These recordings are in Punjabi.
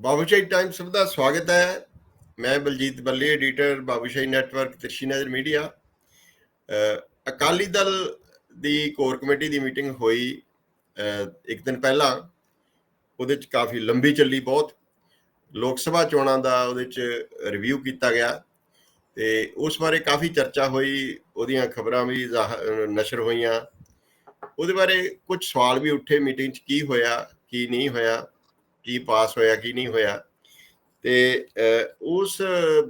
ਬਾਬੂਸ਼ਾਹੀ ਟਾਈਮਸ ਦਾ ਸਵਾਗਤ ਹੈ। ਮੈਂ ਬਲਜੀਤ ਬੱਲੀ ਐਡੀਟਰ ਬਾਬੂਸ਼ਾਹੀ ਨੈਟਵਰਕ ਤਿਰਸ਼ੀ ਨਜ਼ਰ ਮੀਡੀਆ ਅਕਾਲੀ ਦਲ ਦੀ ਕੋਰ ਕਮੇਟੀ ਦੀ ਮੀਟਿੰਗ ਹੋਈ ਇੱਕ ਦਿਨ ਪਹਿਲਾਂ। ਉਹਦੇ ਚ ਕਾਫੀ ਲੰਬੀ ਚੱਲੀ ਬਹੁਤ। ਲੋਕ ਸਭਾ ਚੋਣਾਂ ਦਾ ਉਹਦੇ ਚ ਰਿਵਿਊ ਕੀਤਾ ਗਿਆ। ਤੇ ਉਸ ਬਾਰੇ ਕਾਫੀ ਚਰਚਾ ਹੋਈ, ਉਹਦੀਆਂ ਖਬਰਾਂ ਵੀ ਜ਼ਾਹ- ਨਸ਼ਰ ਹੋਈਆਂ। ਉਹਦੇ ਬਾਰੇ ਕੁਝ ਸਵਾਲ ਵੀ ਉੱਠੇ ਮੀਟਿੰਗ 'ਚ ਕੀ ਹੋਇਆ, ਕੀ ਨਹੀਂ ਹੋਇਆ। ਕੀ ਪਾਸ ਹੋਇਆ, ਕੀ ਨਹੀਂ ਹੋਇਆ। ਤੇ ਉਸ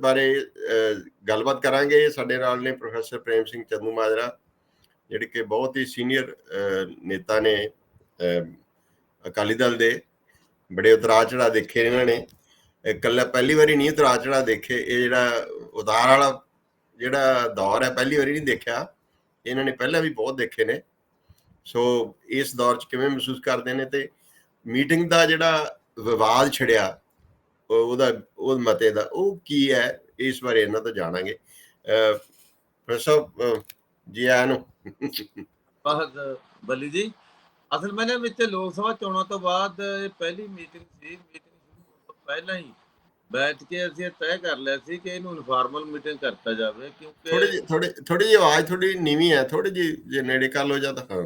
ਬਾਰੇ ਗੱਲਬਾਤ ਕਰਾਂਗੇ। ਸਾਡੇ ਨਾਲ ਨੇ ਪ੍ਰੋਫੈਸਰ ਪ੍ਰੇਮ ਸਿੰਘ ਚੰਦੂ ਮਾਜਰਾ, ਜਿਹੜੇ ਕਿ ਬਹੁਤ ਹੀ ਸੀਨੀਅਰ ਨੇਤਾ ਨੇ ਅਕਾਲੀ ਦਲ ਦੇ। ਬੜੇ ਉਤਰਾਅ ਚੜਾ ਦੇਖੇ ਇਹਨਾਂ ਨੇ। ਇਕੱਲਾ ਪਹਿਲੀ ਵਾਰੀ ਨਹੀਂ ਉਤਰਾ ਚੜਾ ਦੇਖੇ। ਇਹ ਜਿਹੜਾ ਉਤਾਰ ਵਾਲਾ ਜਿਹੜਾ ਦੌਰ ਹੈ, ਪਹਿਲੀ ਵਾਰੀ ਨਹੀਂ ਦੇਖਿਆ। ਇਹਨਾਂ ਨੇ ਪਹਿਲਾਂ ਵੀ ਬਹੁਤ ਦੇਖੇ ਨੇ। ਸੋ, ਇਸ ਦੌਰ 'ਚ ਕਿਵੇਂ ਮਹਿਸੂਸ ਕਰਦੇ ਨੇ ਤੇ ਮੀਟਿੰਗ ਦਾ ਜਿਹੜਾ ਵਿਵਾਦ ਛਿੜਿਆ ਉਹ- ਉਹਦਾ ਉਹ ਮਤੇ ਦਾ ਉਹ ਕੀ ਹੈ? ਇਸ ਬਾਰੇ ਇਹਨਾਂ ਤੋਂ ਜਾਣਾਂਗੇ। ਪ੍ਰੋਫੈਸਰ ਜੀ ਆਇਆਂ ਨੂੰ। ਬਹੁਤ ਬੱਲੀ ਜੀ ਅਸਲ ਮੈਨੇ ਵਿੱਚ ਲੋਕ ਸਭਾ ਚੋਣਾਂ ਤੋਂ ਬਾਅਦ ਪਹਿਲੀ ਮੀਟਿੰਗ ਸੀ ਮੀਟਿੰਗ ਸ਼ੁਰੂ ਹੋਣ ਤੋਂ ਪਹਿਲਾਂ ਹੀ ਬੈਠ ਕੇ ਅਸੀਂ ਇਹ ਤੈਅ ਕਰ ਲਿਆ ਸੀ ਕਿ ਇਹਨੂੰ ਇਨਫਾਰਮਲ ਮੀਟਿੰਗ ਕਰਤਾ ਜਾਵੇ ਥੋੜੀ ਕਿਉਂਕਿ ਜਿਹੀ ਥੋੜੀ ਥੋੜੀ ਜਿਹੀ ਆਵਾਜ਼ ਥੋੜੀ ਨੀਵੀਂ ਹੈ ਥੋੜੀ ਜਿਹੀ ਜੇ ਨੇੜੇ ਕਰ ਲੋ ਜਾਂ ਤਾਂ ਹਾਂ।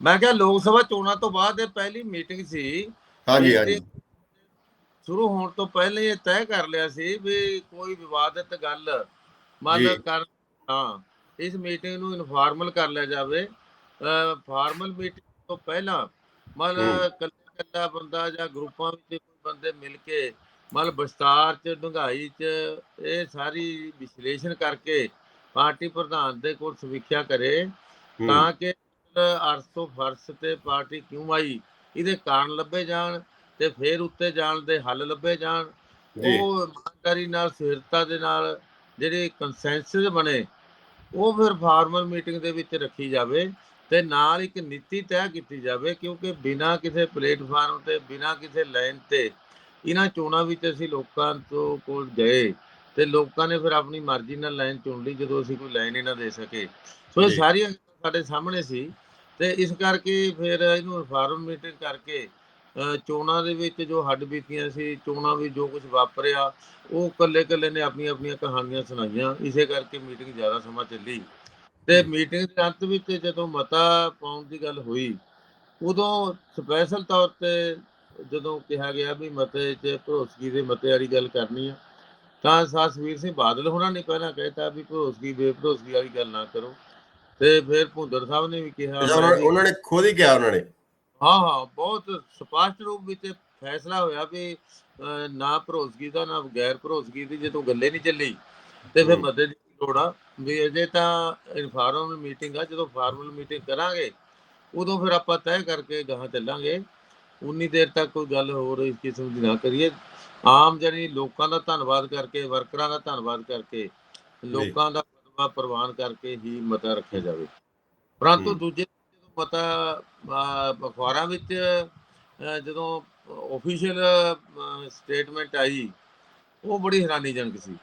ਮੈਂ ਕਿਹਾ ਲੋਕ ਸਭਾ ਚੋਣਾਂ ਤੋਂ ਬਾਅਦ ਇਹ ਪਹਿਲੀ ਮੀਟਿੰਗ ਸੀ ਹਾਂਜੀ ਹਾਂਜੀ ਸ਼ੁਰੂ ਹੋਣ ਤੋਂ ਪਹਿਲਾਂ ਇਹ ਤੈਅ ਕਰ ਲਿਆ ਸੀ ਵੀ ਕੋਈ ਵਿਵਾਦਿਤ ਗੱਲ। ਮੰਨ ਕਰ ਹਾਂ ਇਸ ਮੀਟਿੰਗ ਨੂੰ ਇਨਫਾਰਮਲ ਕਰ ਲਿਆ ਜਾਵੇ ਫਾਰਮਲ ਮੀਟਿੰਗ ਤੋਂ ਪਹਿਲਾਂ ਮੰਨ। ਕੱਲਾ ਕੱਲਾ ਬੰਦਾ ਜਾਂ ਗਰੁੱਪਾਂ ਵਿੱਚ ਕੋਈ ਬੰਦੇ ਮਿਲ ਕੇ ਮੰਨ ਵਿਸਤਾਰ ਚ ਡੂੰਘਾਈ ਚ ਇਹ ਸਾਰੀ ਵਿਸ਼ਲੇਸ਼ਣ ਕਰਕੇ ਪਾਰਟੀ ਪ੍ਰਧਾਨ ਦੇ ਕੋਲ ਸਮੀਖਿਆ ਕਰੇ ਤਾਂ ਕਿ ਅਰਸੋ ਫਰਸ ਤੇ ਪਾਰਟੀ ਕਿਉਂ ਆਈ? ਇਹਦੇ ਕਾਰਨ ਲੱਭੇ ਜਾਣ ਤੇ ਫਿਰ ਉੱਤੇ ਜਾਣ ਦੇ ਹੱਲ ਲੱਭੇ ਜਾਣ। ਉਹ ਇਮਾਨਦਾਰੀ ਨਾਲ ਸਹਿਰਤਾ ਦੇ ਨਾਲ ਜਿਹੜੇ ਕੰਸੈਂਸਸ ਬਣੇ ਉਹ ਫਿਰ ਫਾਰਮਲ ਮੀਟਿੰਗ ਦੇ ਵਿੱਚ ਰੱਖੀ ਜਾਵੇ ਤੇ ਨਾਲ ਇੱਕ ਨੀਤੀ ਤੈਅ ਕੀਤੀ ਜਾਵੇ ਕਿਉਂਕਿ ਬਿਨਾਂ ਕਿਸੇ ਪਲੇਟਫਾਰਮ ਤੇ ਬਿਨਾਂ ਕਿਸੇ ਲਾਈਨ ਤੇ ਇਹਨਾਂ ਚੋਣਾਂ ਵਿੱਚ ਅਸੀਂ ਲੋਕਾਂ ਤੋਂ ਕੋਲ ਗਏ ਤੇ ਲੋਕਾਂ ਨੇ ਫਿਰ ਆਪਣੀ ਮਰਜ਼ੀ ਨਾਲ ਲਾਈਨ ਚੁਣ ਲਈ ਜਦੋਂ ਅਸੀਂ ਕੋਈ ਲਾਈਨ ਹੀ ਨਾ ਦੇ ਸਕੇ। ਸੋ ਇਹ। ਸਾਰੀਆਂ ਸਾਡੇ ਸਾਹਮਣੇ ਸੀ ਤੇ ਇਸ ਕਰਕੇ ਫਿਰ ਇਹਨੂੰ ਫਾਰਮ ਮੀਟਿੰਗ ਕਰਕੇ ਚੋਣਾਂ ਦੇ ਵਿੱਚ ਜੋ ਹੱਡ ਬੀਤੀਆਂ ਸੀ, ਚੋਣਾਂ ਵਿੱਚ ਜੋ ਕੁਝ ਵਾਪਰਿਆ, ਉਹ ਕੱਲੇ ਕੱਲੇ ਨੇ ਆਪਣੀਆਂ ਆਪਣੀਆਂ ਕਹਾਣੀਆਂ ਸੁਣਾਈਆਂ। ਇਸੇ ਕਰਕੇ ਮੀਟਿੰਗ ਜ਼ਿਆਦਾ ਸਮਾਂ ਚੱਲੀ। ਤੇ ਮੀਟਿੰਗ ਦੇ ਅੰਤ ਵਿੱਚ ਜਦੋਂ ਮਤਾ ਪਾਉਣ ਦੀ ਗੱਲ ਹੋਈ, ਉਦੋਂ ਸਪੈਸ਼ਲ ਤੌਰ ਤੇ ਜਦੋਂ ਕਿਹਾ ਗਿਆ ਵੀ ਮਤੇ 'ਚ ਭਰੋਸਗੀ ਦੇ ਮਤੇ ਵਾਲੀ ਗੱਲ ਕਰਨੀ ਆ, ਤਾਂ ਸਾਸਵੀਰ ਸਿੰਘ ਬਾਦਲ ਹੋਣਾ ਨੇ ਪਹਿਲਾਂ ਕਹਿਤਾ ਵੀ ਭਰੋਸਗੀ ਬੇਭਰੋਸਗੀ ਵਾਲੀ ਗੱਲ ਨਾ ਕਰੋ। ਤੇ ਫਿਰ ਭੁੰਦਰ ਸਾਹਿਬ ਨੇ ਵੀ ਕਿਹਾ ਉਹਨਾਂ ਨੇ ਖੁਦ ਹੀ ਕਿਹਾ ਉਹਨਾਂ ਨੇ? ਹਾਂ ਹਾਂ ਬਹੁਤ ਸਪਸ਼ਟ ਰੂਪ ਵਿੱਚ ਫੈਸਲਾ ਹੋਇਆ ਵੀ ਨਾ ਭਰੋਸਗੀ ਦਾ ਨਾ ਗੈਰ ਭਰੋਸਗੀ ਦੀ ਜਦੋਂ ਗੱਲੇ ਨਹੀਂ ਚੱਲੀ ਤੇ ਫਿਰ। ਮਦਦ ਦੀ ਲੋੜ ਆ ਵੀ ਅਜੇ ਤਾਂ ਇਨਫਾਰਮਲ ਮੀਟਿੰਗ ਆ ਜਦੋਂ ਫਾਰਮਲ ਮੀਟਿੰਗ ਕਰਾਂਗੇ ਉਦੋਂ ਫਿਰ ਆਪਾਂ ਤੈਅ ਕਰਕੇ ਗਾਹਾਂ ਚੱਲਾਂਗੇ ਉਨੀ ਦੇਰ ਤੱਕ ਕੋਈ ਗੱਲ ਹੋਰ ਇਸ ਕਿਸਮ ਦੀ ਨਾ ਕਰੀਏ। ਆਮ ਜਣੀ ਲੋਕਾਂ ਦਾ ਧੰਨਵਾਦ ਕਰਕੇ ਵਰਕਰਾਂ ਦਾ ਧੰਨਵਾਦ ਕਰਕੇ ਲੋਕਾਂ ਦਾ ਪ੍ਰਵਾਨ ਕਰਕੇ ਹੀ ਮਤਾ ਰੱਖਿਆ ਜਾਵੇ। ਪਰੰਤੂ। ਦੂਜੇ ਜਦੋਂ ਮਤਾ ਅਖਬਾਰਾਂ ਵਿੱਚ ਜਦੋਂ ਆਫੀਸ਼ੀਅਲ ਸਟੇਟਮੈਂਟ ਆਈ ਉਹ ਬੜੀ ਹੈਰਾਨੀਜਨਕ ਸੀ।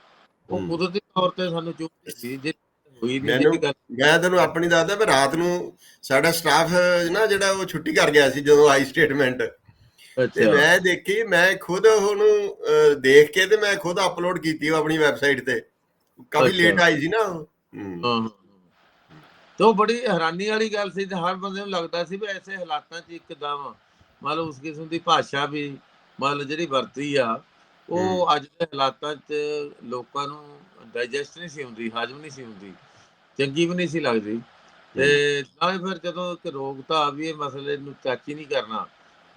ਉਹ। ਕੁਦਰਤੀ ਤੌਰ ਤੇ ਸਾਨੂੰ ਚੁੱਪ ਸੀ। ਜੇ ਹੋਈ ਨਹੀਂ ਮੈਂ ਤੈਨੂੰ ਆਪਣੀ ਦੱਸਦਾ ਵੀ ਰਾਤ ਨੂੰ ਸਾਡਾ ਸਟਾਫ ਨਾ ਜਿਹੜਾ ਉਹ ਛੁੱਟੀ ਕਰ ਗਿਆ ਸੀ ਜਦੋਂ ਆਈ ਸਟੇਟਮੈਂਟ ਤੇ ਅੱਛਾ। ਮੈਂ ਦੇਖੀ ਮੈਂ ਖੁਦ ਉਹਨੂੰ ਦੇਖ ਕੇ ਤੇ ਮੈਂ ਖੁਦ ਅਪਲੋਡ ਕੀਤੀ ਉਹ ਆਪਣੀ ਵੈਬਸਾਈਟ ਤੇ। ਕਾਫੀ। ਲੇਟ ਆਈ ਸੀ ਨਾ। ਹੂੰ, ਹਾਂ ਹਾਂ ਤੇ ਬੜੀ ਹੈਰਾਨੀ ਵਾਲੀ ਗੱਲ ਸੀ ਤੇ ਹਰ ਬੰਦੇ ਨੂੰ ਲੱਗਦਾ ਸੀ ਵੀ ਐਸੇ ਹਾਲਾਤਾਂ 'ਚ ਇੱਕਦਮ ਮੰਨ ਲਓ ਉਸ ਕਿਸਮ ਦੀ ਭਾਸ਼ਾ ਵੀ ਮੰਨ ਲਓ ਜਿਹੜੀ ਵਰਤੀ ਆ ਉਹ ਅੱਜ ਦੇ ਹਾਲਾਤਾਂ 'ਚ ਲੋਕਾਂ ਨੂੰ ਡਾਈਜੈਸਟ ਨਹੀਂ ਸੀ ਹੁੰਦੀ ਹਜਮ ਨਹੀਂ ਸੀ ਹੁੰਦੀ ਚੰਗੀ ਵੀ ਨਹੀਂ ਸੀ ਲੱਗਦੀ ਤੇ ਨਾਲੇ ਫਿਰ ਜਦੋਂ ਇੱਕ ਰੋਗਤਾ ਆ ਵੀ ਇਹ ਮਸਲੇ ਨੂੰ ਚਾਚੀ ਨਹੀਂ ਕਰਨਾ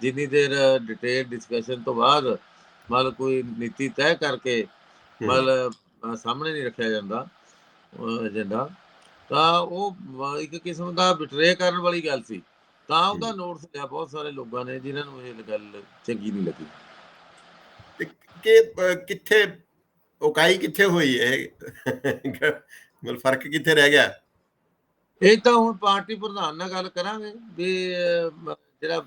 ਜਿੰਨੀ ਦੇਰ ਡਿਟੇਲ ਡਿਸਕਸ਼ਨ ਤੋਂ ਬਾਅਦ ਮੰਨ ਲਓ ਕੋਈ ਨੀਤੀ ਤੈਅ ਕਰਕੇ ਹੂੰ। ਮਤਲਬ ਸਾਹਮਣੇ ਨਹੀਂ ਰੱਖਿਆ ਜਾਂਦਾ ਏਜੰਡਾ ਤਾਂ ਉਹ ਇੱਕ ਕਿਸਮ ਦਾ ਬਿਟਰੇ ਕਰਨ ਵਾਲੀ ਗੱਲ ਸੀ। ਤਾਂ ਉਹਦਾ ਨੋਟਿਸ ਲਿਆ ਬਹੁਤ ਸਾਰੇ ਲੋਕਾਂ ਨੇ ਜਿਨ੍ਹਾਂ ਨੂੰ ਇਹ ਗੱਲ ਚੰਗੀ ਨਹੀਂ ਲੱਗੀ। ਕਿ ਕਿੱਥੇ ਉਕਾਈ ਕਿੱਥੇ ਹੋਈ ਹੈ ਮਤਲਬ ਫ਼ਰਕ ਕਿੱਥੇ ਰਹਿ ਗਿਆ? ਇਹ ਤਾਂ ਹੁਣ ਪਾਰਟੀ ਪ੍ਰਧਾਨ ਨਾਲ ਗੱਲ ਕਰਾਂਗੇ ਵੀ ਜਿਹੜਾ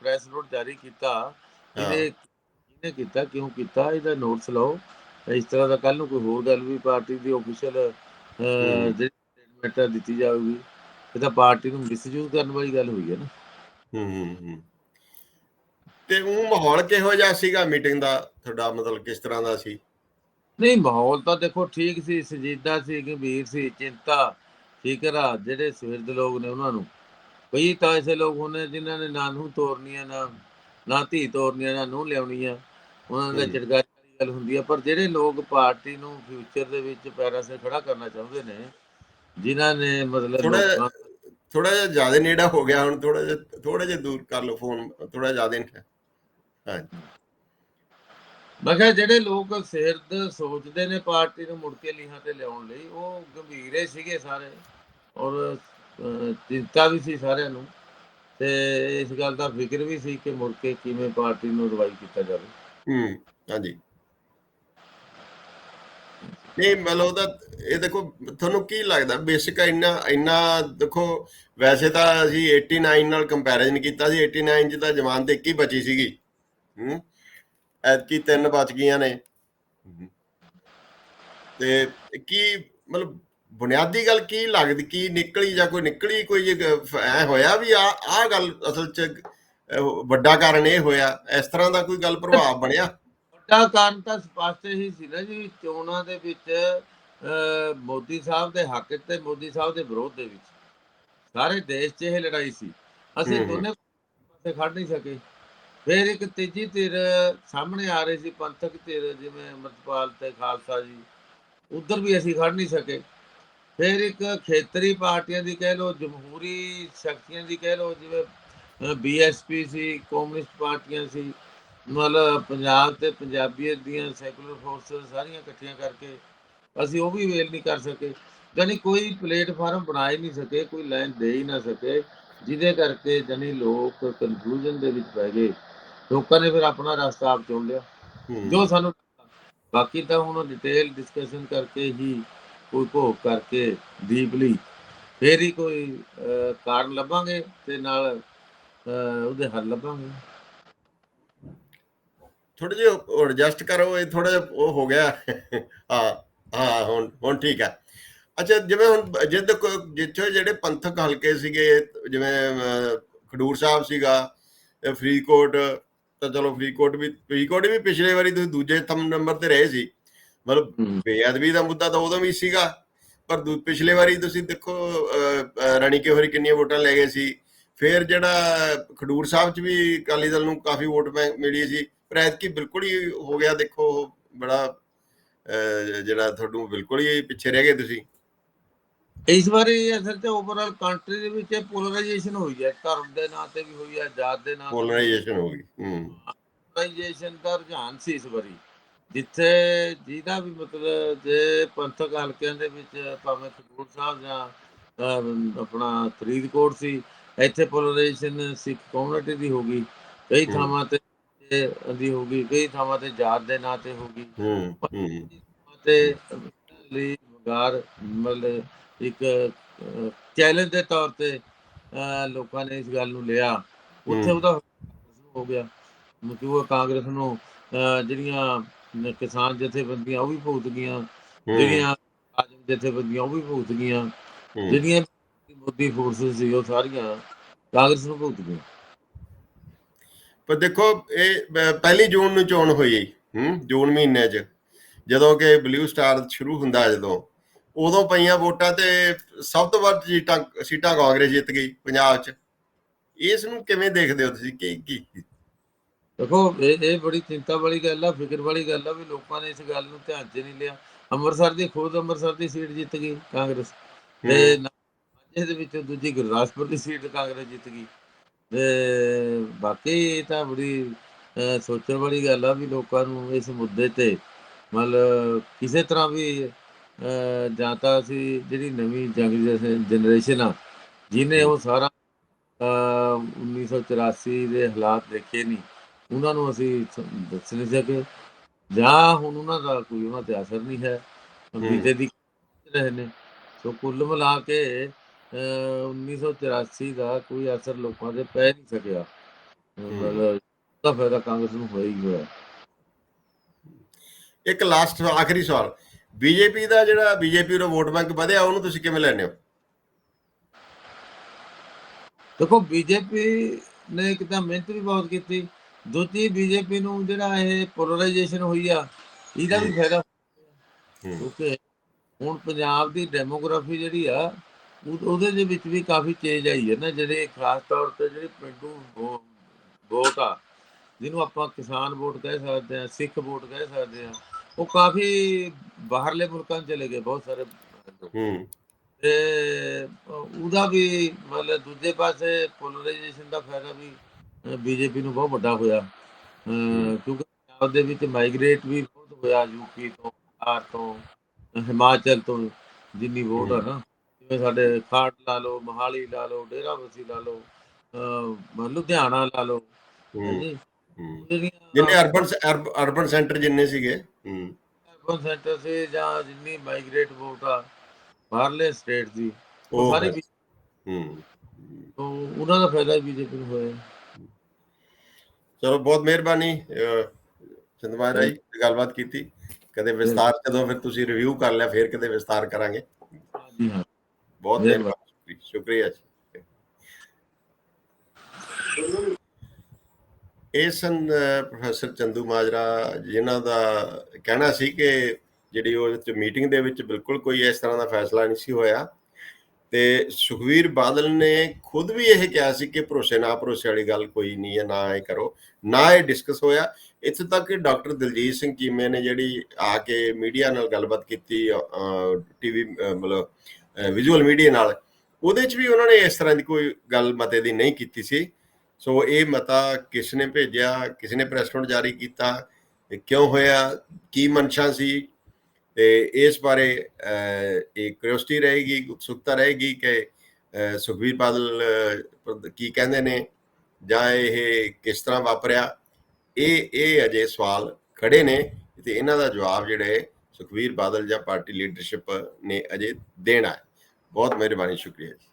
ਪ੍ਰੈਸ ਨੋਟ ਜਾਰੀ ਕੀਤਾ ਇਹਨੇ ਕਿਹਨੇ ਕੀਤਾ ਕਿਉਂ ਕੀਤਾ ਇਹਦਾ ਨੋਟਿਸ ਲਓ। ਇਸ ਤਰ੍ਹਾਂ ਦਾ ਕੱਲ ਨੂੰ ਕੋਈ ਹੋਰ ਗੱਲ ਵੀ ਪਾਰਟੀ ਦੀ ਆਫੀਸ਼ੀਅਲ ਹੂੰ। ਜਿਹੜੀ ਸਟੇਟਮੈਂਟ ਦਿੱਤੀ ਜਾਊਗੀ ਇਹ ਤਾਂ ਪਾਰਟੀ ਨੂੰ ਮਿਸਯੂਜ਼ ਕਰਨ ਵਾਲੀ ਗੱਲ ਹੋਈ ਹੈ ਨਾ। ਹੂੰ ਹੂੰ ਹੂੰ। ਤੇ ਉਹ ਮਾਹੌਲ ਕਿਹੋ ਜਿਹਾ ਸੀਗਾ ਮੀਟਿੰਗ ਦਾ? ਤੁਹਾਡਾ ਮਤਲਬ ਕਿਸ ਤਰ੍ਹਾਂ ਦਾ ਸੀ? ਨਹੀਂ ਮਾਹੌਲ ਤਾਂ ਦੇਖੋ ਠੀਕ ਸੀ ਸੰਜੀਦਾ ਸੀ ਗੰਭੀਰ ਸੀ ਚਿੰਤਾ ਫਿਕਰਾ ਜਿਹੜੇ ਸਵੇਰ ਦੇ ਲੋਕ ਨੇ ਉਹਨਾਂ ਨੂੰ। ਕਈ ਤਾਂ ਐਸੇ ਲੋਕ ਹੁੰਦੇ ਜਿਨ੍ਹਾਂ ਨੇ ਨਾ ਨੂੰ ਤੋਰਨੀ ਆ ਨਾ ਨਾ ਧੀ ਤੋਰਨੀ ਆ ਨਾ ਨੂੰ ਲਿਆਉਣੀ ਆ ਉਹਨਾਂ ਦਾ ਹਮ। ਗੱਲ ਹੁੰਦੀ ਆ ਪਰ ਜਿਹੜੇ ਲੋਕ ਪਾਰਟੀ ਨੂੰ ਫਿਊਚਰ ਦੇ ਵਿੱਚ ਪੈਰਾਂ 'ਤੇ ਖੜਾ ਕਰਨਾ ਚਾਹੁੰਦੇ ਨੇ ਜਿਨ੍ਹਾਂ ਨੇ ਮਤਲਬ ਥੋੜਾ ਜਿਹਾ ਜ਼ਿਆਦਾ ਨੇੜਾ ਹੋ ਗਿਆ ਹੁਣ ਥੋੜਾ ਜਿਹਾ ਥੋੜਾ ਜਿਹਾ ਦੂਰ ਕਰ ਲਓ ਫੋਨ ਥੋੜਾ ਜ਼ਿਆਦਾ ਹਾਂਜੀ। ਮੈਂ ਕਿਹਾ ਜਿਹੜੇ ਲੋਕ ਸਿਰਦ ਸੋਚਦੇ ਨੇ ਪਾਰਟੀ ਨੂੰ ਮੁੜ ਕੇ ਲੀਹਾਂ ਤੇ ਲਿਆਉਣ ਲਈ ਉਹ ਗੰਭੀਰੇ ਸੀਗੇ ਸਾਰੇ ਔਰ ਚਿੰਤਾ ਵੀ ਸੀ ਸਾਰਿਆਂ ਨੂੰ ਤੇ ਇਸ ਗੱਲ ਦਾ ਫਿਕਰ ਵੀ ਸੀ ਕਿ ਮੁੜ ਕੇ ਕਿਵੇਂ ਪਾਰਟੀ ਨੂੰ ਰਿਵਾਈਵ ਕੀਤਾ ਜਾਵੇ। ਹੂੰ ਹਾਂਜੀ। ਨਹੀਂ, ਮਤਲਬ ਉਹਦਾ, ਇਹ ਦੇਖੋ, ਤੁਹਾਨੂੰ ਕੀ ਲੱਗਦਾ? ਬੇਸਿਕ ਇੰਨਾ ਇੰਨਾ ਦੇਖੋ, ਵੈਸੇ ਤਾਂ ਅਸੀਂ 89 ਨਾਲ ਕੰਪੈਰੀਜ਼ਨ ਕੀਤਾ ਸੀ 89 ਚ ਤਾਂ ਜਮਾਨ ਤੇ ਇੱਕ ਹੀ ਬਚੀ ਸੀਗੀ। ਹੂੰ? ਐਤਕੀ ਤਿੰਨ ਬਚ ਗਈਆਂ ਨੇ। ਤੇ ਕੀ, ਮਤਲਬ ਬੁਨਿਆਦੀ ਗੱਲ ਕੀ ਲੱਗਦੀ? ਕੀ ਨਿਕਲੀ ਜਾਂ ਕੋਈ ਨਿਕਲੀ? ਕੋਈ ਐ ਹੋਇਆ ਵੀ ਆ ਆ ਗੱਲ ਅਸਲ ਚ ਵੱਡਾ ਕਾਰਨ ਇਹ ਹੋਇਆ। ਇਸ ਤਰ੍ਹਾਂ ਦਾ ਕੋਈ ਗੱਲ ਪ੍ਰਭਾਵ ਬਣਿਆ? ਵੱਡਾ ਕਾਰਨ ਤਾਂ ਸਪਸ਼ਟ ਹੀ ਸੀ ਨਾ ਜੀ ਚੋਣਾਂ ਦੇ ਵਿੱਚ ਮੋਦੀ ਸਾਹਿਬ ਦੇ ਹੱਕ ਤੇ ਮੋਦੀ ਸਾਹਿਬ ਦੇ ਵਿਰੋਧ ਦੇ ਵਿੱਚ। ਸਾਰੇ ਦੇਸ਼ 'ਚ ਇਹ ਲੜਾਈ ਸੀ। ਅਸੀਂ। ਦੋਨੇ ਪਾਸੇ ਖੜ ਨਹੀਂ ਸਕੇ। ਫਿਰ ਇੱਕ ਤੀਜੀ ਧਿਰ ਸਾਹਮਣੇ ਆ ਰਹੀ ਸੀ ਪੰਥਕ ਧਿਰ ਜਿਵੇਂ ਅਮਰਪਾਲ ਤੇ ਖਾਲਸਾ ਜੀ। ਉਧਰ ਵੀ ਅਸੀਂ ਖੜ ਨਹੀਂ ਸਕੇ। ਫਿਰ ਇੱਕ ਖੇਤਰੀ ਪਾਰਟੀਆਂ ਦੀ ਕਹਿ ਲਓ ਜਮਹੂਰੀ ਸ਼ਕਤੀਆਂ ਦੀ ਕਹਿ ਲਓ ਜਿਵੇਂ ਬੀਐਸਪੀ ਸੀ ਕਮਿਊਨਿਸਟ ਪਾਰਟੀਆਂ ਸੀ। ਮਤਲਬ ਪੰਜਾਬ ਤੇ ਪੰਜਾਬੀਅਤ ਦੀਆਂ ਸੈਕੂਲਰ ਫੋਰਸਸ ਸਾਰੀਆਂ ਇਕੱਠੀਆਂ ਕਰਕੇ ਅਸੀਂ ਉਹ ਵੀ ਵੇਲ ਨਹੀਂ ਕਰ ਸਕੇ। ਯਾਨੀ ਕੋਈ ਪਲੇਟਫਾਰਮ ਬਣਾ ਹੀ ਨਹੀਂ ਸਕੇ ਕੋਈ ਲਾਈਨ ਦੇ ਹੀ ਨਾ ਸਕੇ ਜਿਹਦੇ ਕਰਕੇ ਜਾਨੀ ਲੋਕ ਕਨਫਿਊਜ਼ਨ ਦੇ ਵਿੱਚ ਪੈ ਗਏ। ਲੋਕਾਂ ਨੇ ਫਿਰ ਆਪਣਾ ਰਸਤਾ ਆਪ ਚੁਣ ਲਿਆ। ਜੋ ਸਾਨੂੰ ਬਾਕੀ ਤਾਂ ਹੁਣ ਡਿਟੇਲ ਡਿਸਕਸ਼ਨ ਕਰਕੇ ਹੀ ਕੋਈ ਭੋਗ ਕਰਕੇ ਡੀਪਲੀ ਫੇਰ ਹੀ ਕੋਈ ਕਾਰਨ ਲੱਭਾਂਗੇ ਤੇ ਨਾਲ ਉਹਦੇ ਹੱਲ ਲੱਭਾਂਗੇ। ਥੋੜਾ ਜਿਹਾ ਐਡਜਸਟ ਕਰੋ ਇਹ ਥੋੜਾ ਜਿਹਾ ਉਹ ਹੋ ਗਿਆ। ਹਾਂ ਹਾਂ ਹੁਣ ਹੁਣ ਠੀਕ ਹੈ ਅੱਛਾ ਜਿਵੇਂ ਹੁਣ ਜਿੱਦ ਜਿੱਥੇ ਜਿਹੜੇ ਪੰਥਕ ਹਲਕੇ ਸੀਗੇ ਜਿਵੇਂ ਖਡੂਰ ਸਾਹਿਬ ਸੀਗਾ ਫਰੀਦਕੋਟ ਤਾਂ ਚਲੋ ਫਰੀਦਕੋਟ ਵੀ ਫਰੀਦਕੋਟ ਵੀ ਪਿਛਲੇ ਵਾਰੀ ਤੁਸੀਂ ਦੂਜੇ ਥੰਮ ਨੰਬਰ ਤੇ ਰਹੇ ਸੀ। ਮਤਲਬ। ਬੇਅਦਬੀ ਦਾ ਮੁੱਦਾ ਤਾਂ ਉਦੋਂ ਵੀ ਸੀਗਾ ਪਰ ਪਿਛਲੇ ਵਾਰੀ ਤੁਸੀਂ ਦੇਖੋ ਅਹ, ਅਹ, ਰਾਣੀ ਕੇ ਹੋਰੀ ਕਿੰਨੀਆਂ ਵੋਟਾਂ ਲੈ ਗਏ ਸੀ। ਫਿਰ ਜਿਹੜਾ ਖਡੂਰ ਸਾਹਿਬ ਚ ਵੀ ਅਕਾਲੀ ਦਲ ਨੂੰ ਕਾਫੀ ਵੋਟ ਮਿਲੀ ਸੀ। ਪਰ ਐਤਕੀ ਬਿਲਕੁਲ ਹੀ ਹੋ ਗਿਆ ਦੇਖੋ ਬੜਾ ਜਿਹੜਾ ਤੁਹਾਨੂੰ ਬਿਲਕੁਲ ਹੀ ਪਿੱਛੇ ਰਹਿ ਗਏ ਤੁਸੀਂ। ਇਸ ਵਾਰੀ ਅਸਲ ਤੇ ਓਵਰਆਲ ਕੰਟਰੀ ਦੇ ਵਿੱਚ ਪੋਲਰਾਈਜੇਸ਼ਨ ਹੋਈ ਹੈ। ਧਰਮ ਦੇ ਨਾਂ ਤੇ ਵੀ ਹੋਈ ਹੈ ਜਾਤ ਦੇ ਨਾਂ ਤੇ ਪੋਲਰਾਈਜੇਸ਼ਨ ਹੋ। ਗਈ ਹੂੰ। ਪੋਲਰਾਈਜੇਸ਼ਨ ਦਾ ਰੁਝਾਨ ਸੀ ਇਸ ਵਾਰੀ। ਜਿੱਥੇ ਜਿਹਦਾ ਵੀ ਮਤਲਬ ਜੇ ਪੰਥਕ ਹਲਕਿਆਂ ਦੇ ਵਿੱਚ ਭਾਵੇਂ ਖਡੂਰ ਸਾਹਿਬ ਜਾਂ ਆਪਣਾ ਫਰੀਦਕੋਟ ਸੀ ਇੱਥੇ ਪੋਲਰਾਈਜੇਸ਼ਨ ਸਿੱਖ ਕਮਿਊਨਿਟੀ ਦੀ ਹੋ ਗਈ। ਕਈ। ਥਾਵਾਂ ਤੇ ਦੀ ਹੋ ਗਈ ਕਈ ਥਾਵਾਂ ਤੇ ਜਾਤ ਦੇ ਨਾਂ ਤੇ ਹੋ ਗਈ। ਹੂੰ ਹੂੰ। ਤੇ ਲਈ ਵਗਾਰ ਮਤਲਬ ਇੱਕ ਚੈਲੰਜ ਦੇ ਤੌਰ ਤੇ ਲੋਕਾਂ ਨੇ ਇਸ ਗੱਲ ਨੂੰ ਲਿਆ। ਉੱਥੇ। ਉਹਦਾ ਹੋ ਗਿਆ ਮਤਲਬ ਕਾਂਗਰਸ ਨੂੰ ਜਿਹੜੀਆਂ ਕਿਸਾਨ ਜਥੇਬੰਦੀਆਂ ਉਹ ਵੀ ਭੁਗਤ ਗਈਆਂ ਜਿਹੜੀਆਂ ਆਜਮ ਜਥੇਬੰਦੀਆਂ ਉਹ ਵੀ ਭੁਗਤ ਗਈਆਂ। ਜਿਹੜੀਆਂ ਮੋਦੀ ਫੋਰਸਸ ਸੀ ਉਹ ਸਾਰੀਆਂ ਕਾਂਗਰਸ ਨੂੰ ਭੁਗਤ ਗਈਆਂ। ਪਰ ਦੇਖੋ ਇਹ ਪਹਿਲੀ ਜੂਨ ਨੂੰ ਚੋਣ ਹੋਈ ਹੂੰ ਜੂਨ ਮਹੀਨੇ 'ਚ। ਜਦੋਂ ਕਿ ਬਲੂ ਸਟਾਰ ਸ਼ੁਰੂ ਹੁੰਦਾ ਜਦੋਂ ਉਦੋਂ ਪਈਆਂ ਵੋਟਾਂ ਤੇ ਸਭ ਤੋਂ ਵੱਧ ਸੀਟਾਂ ਸੀਟਾਂ ਕਾਂਗਰਸ ਜਿੱਤ ਗਈ ਪੰਜਾਬ 'ਚ। ਇਸ ਨੂੰ ਕਿਵੇਂ ਦੇਖਦੇ ਹੋ ਤੁਸੀਂ? ਕੀ ਕੀ? ਦੇਖੋ ਇਹ ਇਹ ਬੜੀ ਚਿੰਤਾ ਵਾਲੀ ਗੱਲ ਆ ਫਿਕਰ ਵਾਲੀ ਗੱਲ ਆ ਵੀ ਲੋਕਾਂ ਨੇ ਇਸ ਗੱਲ ਨੂੰ ਧਿਆਨ 'ਚ ਨਹੀਂ ਲਿਆ। ਅੰਮ੍ਰਿਤਸਰ ਦੀ ਖੁਦ ਅੰਮ੍ਰਿਤਸਰ ਦੀ ਸੀਟ ਜਿੱਤ ਗਈ ਕਾਂਗਰਸ। ਤੇ ਮਾਝੇ ਦੇ ਵਿੱਚ ਦੂਜੀ ਗੁਰਦਾਸਪੁਰ ਦੀ ਸੀਟ ਕਾਂਗਰਸ ਜਿੱਤ ਗਈ। ਬਾਕੀ ਇਹ ਤਾਂ ਬੜੀ ਸੋਚਣ ਵਾਲੀ ਗੱਲ ਆ ਵੀ ਲੋਕਾਂ ਨੂੰ ਇਸ ਮੁੱਦੇ ਤੇ ਮਤਲਬ ਕਿਸੇ ਤਰ੍ਹਾਂ ਵੀ ਜਾਂ ਤਾਂ ਅਸੀਂ ਜਿਹੜੀ ਨਵੀਂ ਜੰਗ ਜਨਰੇਸ਼ਨ ਆ ਜਿਹਨੇ ਉਹ ਸਾਰਾ ਅਹ, 1984 ਦੇ ਹਾਲਾਤ ਦੇਖੇ ਨਹੀਂ ਉਹਨਾਂ ਨੂੰ ਅਸੀਂ ਦੱਸ ਨਹੀਂ ਸਕੇ। ਜਾਂ ਹੁਣ ਉਹਨਾਂ ਦਾ ਕੋਈ ਉਹਨਾਂ ਤੇ ਅਸਰ ਨਹੀਂ ਹੈ। ਬੀਤੇ ਦੀ ਰਹੇ ਨੇ। ਸੋ ਕੁੱਲ ਮਿਲਾ ਕੇ ਅਹ, 1984 ਦਾ ਕੋਈ ਅਸਰ ਲੋਕਾਂ ਦੇ ਪੈ ਨਹੀਂ ਸਕਿਆ। ਮਤਲਬ ਦਾ ਫਾਇਦਾ ਕਾਂਗਰਸ ਨੂੰ ਹੋਇਆ ਹੀ ਹੋਇਆ। ਇੱਕ ਲਾਸਟ ਆਖਰੀ ਸਵਾਲ। ਬੀਜੇਪੀ ਦਾ ਜਿਹੜਾ ਬੀਜੇਪੀ ਦਾ ਵੋਟ ਬੈਂਕ ਵਧਿਆ ਉਹਨੂੰ ਤੁਸੀਂ ਕਿਵੇਂ ਲੈਂਦੇ ਹੋ? ਦੇਖੋ ਬੀਜੇਪੀ ਨੇ ਇੱਕ ਤਾਂ ਮਿਹਨਤ ਵੀ ਬਹੁਤ ਕੀਤੀ। ਦੂਜੀ ਬੀਜੇਪੀ ਨੂੰ ਜਿਹੜਾ ਇਹ ਪੋਲਰਾਈਜੇਸ਼ਨ ਹੋਈ ਆ ਇਹਦਾ ਵੀ ਫਾਇਦਾ। ਕਿਉਂਕਿ ਹੁਣ ਪੰਜਾਬ ਦੀ ਡੈਮੋਗ੍ਰਾਫੀ ਜਿਹੜੀ ਆ ਉਹਦੇ ਦੇ ਵਿੱਚ ਵੀ ਕਾਫੀ ਚੇਂਜ ਆਈ ਹੈ ਨਾ ਜਿਹੜੇ ਖਾਸ ਤੌਰ ਤੇ ਜਿਹੜੇ ਪਿੰਡੂ ਵੋਟ ਆ ਜਿਹਨੂੰ ਆਪਾਂ ਕਿਸਾਨ ਵੋਟ ਕਹਿ ਸਕਦੇ ਆ ਸਿੱਖ ਵੋਟ ਕਹਿ ਸਕਦੇ ਆ ਉਹ ਕਾਫੀ ਬਾਹਰਲੇ ਮੁਲਕਾਂ ਚਲੇ ਗਏ ਬਹੁਤ ਸਾਰੇ। ਹੂੰ। ਤੇ ਉਹਦਾ ਵੀ ਮਤਲਬ ਦੂਜੇ ਪਾਸੇ ਪੋਲਰਾਈਜੇਸ਼ਨ ਦਾ ਫਾਇਦਾ ਵੀ ਬੀਜੇਪੀ ਨੂੰ ਬਹੁਤ ਵੱਡਾ ਹੋਇਆ। ਕਿਉਂਕਿ ਪੰਜਾਬ ਦੇ ਵਿੱਚ ਮਾਈਗ੍ਰੇਟ ਵੀ ਬਹੁਤ ਹੋਇਆ ਯੂਪੀ ਤੋਂ ਬਿਹਾਰ ਤੋਂ ਹਿਮਾਚਲ ਤੋਂ ਜਿੰਨੀ ਵੋਟ ਆ ਨਾ। ਸਾਡੇ ਖਾਟ ਲਾ ਲਓ ਮਹਾਲੀ ਲਾ ਲਓ ਡੇਰਾਬੱਸੀ ਲਾ ਲਓ ਲੁਧਿਆਣਾ ਲਾ ਲਓ ਜਿੰਨੇ ਅਰਬਨ ਅਰਬਨ ਸੈਂਟਰ ਜਿੰਨੇ ਸੀਗੇ ਅਰਬਨ ਸੈਂਟਰ ਸੇ ਜਾਂ ਜਿੰਨੀ ਮਾਈਗ੍ਰੇਟ ਵੋਟ ਆ ਬਾਹਰਲੇ ਸਟੇਟ ਦੀ ਉਹ ਸਾਰੇ ਹੈ। ਉਹਨਾਂ ਦਾ ਫਾਇਦਾ ਬੀਜੇਪੀ ਨੂੰ ਹੋਇਆ। ਚਲੋ ਬਹੁਤ ਮਿਹਰਬਾਨੀ ਚੰਦਮਾਰਾ ਜੀ ਗੱਲਬਾਤ ਕੀਤੀ। ਕਦੇ ਵਿਸਤਾਰ ਜਦੋਂ ਫਿਰ ਤੁਸੀਂ ਰਿਵਿਊ ਕਰ ਲਿਆ ਫਿਰ ਕਦੇ ਵਿਸਤਾਰ ਕਰਾਂਗੇ। ਬਹੁਤ ਮਿਹਰਬਾਨੀ। ਮਿਹਰਬਾਨੀ ਸ਼ੁਕਰੀਆ ਜੀ ਇਹ ਸਨ ਪ੍ਰੋਫੈਸਰ ਚੰਦੂ ਮਾਜਰਾ ਜਿਨ੍ਹਾਂ ਦਾ ਕਹਿਣਾ ਸੀ ਕਿ ਜਿਹੜੀ ਉਹ ਮੀਟਿੰਗ ਦੇ ਵਿੱਚ ਬਿਲਕੁਲ ਕੋਈ ਇਸ ਤਰ੍ਹਾਂ ਦਾ ਫੈਸਲਾ ਨਹੀਂ ਸੀ ਹੋਇਆ ਤੇ ਸੁਖਵੀਰ ਬਾਦਲ ਨੇ ਖੁਦ ਵੀ ਇਹ ਕਿਹਾ ਸੀ ਕਿ ਭਰੋਸੇ ਨਾ ਭਰੋਸੇ ਵਾਲੀ ਗੱਲ ਕੋਈ ਨਹੀਂ ਹੈ ਨਾ ਇਹ ਕਰੋ ਨਾ ਇਹ ਡਿਸਕਸ ਹੋਇਆ ਇੱਥੇ ਤੱਕ ਕਿ ਡਾਕਟਰ ਦਲਜੀਤ ਸਿੰਘ ਚੀਮੇ ਨੇ ਜਿਹੜੀ ਆ ਕੇ ਮੀਡੀਆ ਨਾਲ ਗੱਲਬਾਤ ਕੀਤੀ ਟੀਵੀ ਮਤਲਬ ਵਿਜ਼ੂਅਲ ਮੀਡੀਆ ਨਾਲ ਉਹਦੇ 'ਚ ਵੀ ਉਹਨਾਂ ਨੇ ਇਸ ਤਰ੍ਹਾਂ ਦੀ ਕੋਈ ਗੱਲ ਮਤੇ ਦੀ ਨਹੀਂ ਕੀਤੀ ਸੀ। ਸੋ ਇਹ ਮਤਾ ਕਿਸ ਨੇ ਭੇਜਿਆ ਕਿਸ ਨੇ ਪ੍ਰੈਸ ਨੋਟ ਜਾਰੀ ਕੀਤਾ ਕਿਉਂ ਹੋਇਆ ਕੀ ਮਨਸ਼ਾ ਸੀ ਤੇ ਇਸ ਬਾਰੇ ਅਹ, ਇੱਕ ਕਿਉਰਿਓਸਿਟੀ ਰਹੇਗੀ ਉਤਸੁਕਤਾ ਰਹੇਗੀ ਕਿ ਅਹ, ਸੁਖਬੀਰ ਬਾਦਲ ਕੀ ਕਹਿੰਦੇ ਨੇ ਜਾਂ ਇਹ ਕਿਸ ਤਰ੍ਹਾਂ ਵਾਪਰਿਆ ਇਹ ਇਹ ਅਜੇ ਸਵਾਲ ਖੜੇ ਨੇ ਤੇ ਇਹਨਾਂ ਦਾ ਜਵਾਬ ਜਿਹੜੇ ਸੁਖਬੀਰ ਬਾਦਲ ਜਾਂ ਪਾਰਟੀ ਲੀਡਰਸ਼ਿਪ ਨੇ ਅਜੇ ਦੇਣਾ ਹੈ ਬਹੁਤ ਮਿਹਰਬਾਨੀ ਸ਼ੁਕਰੀਆ ਜੀ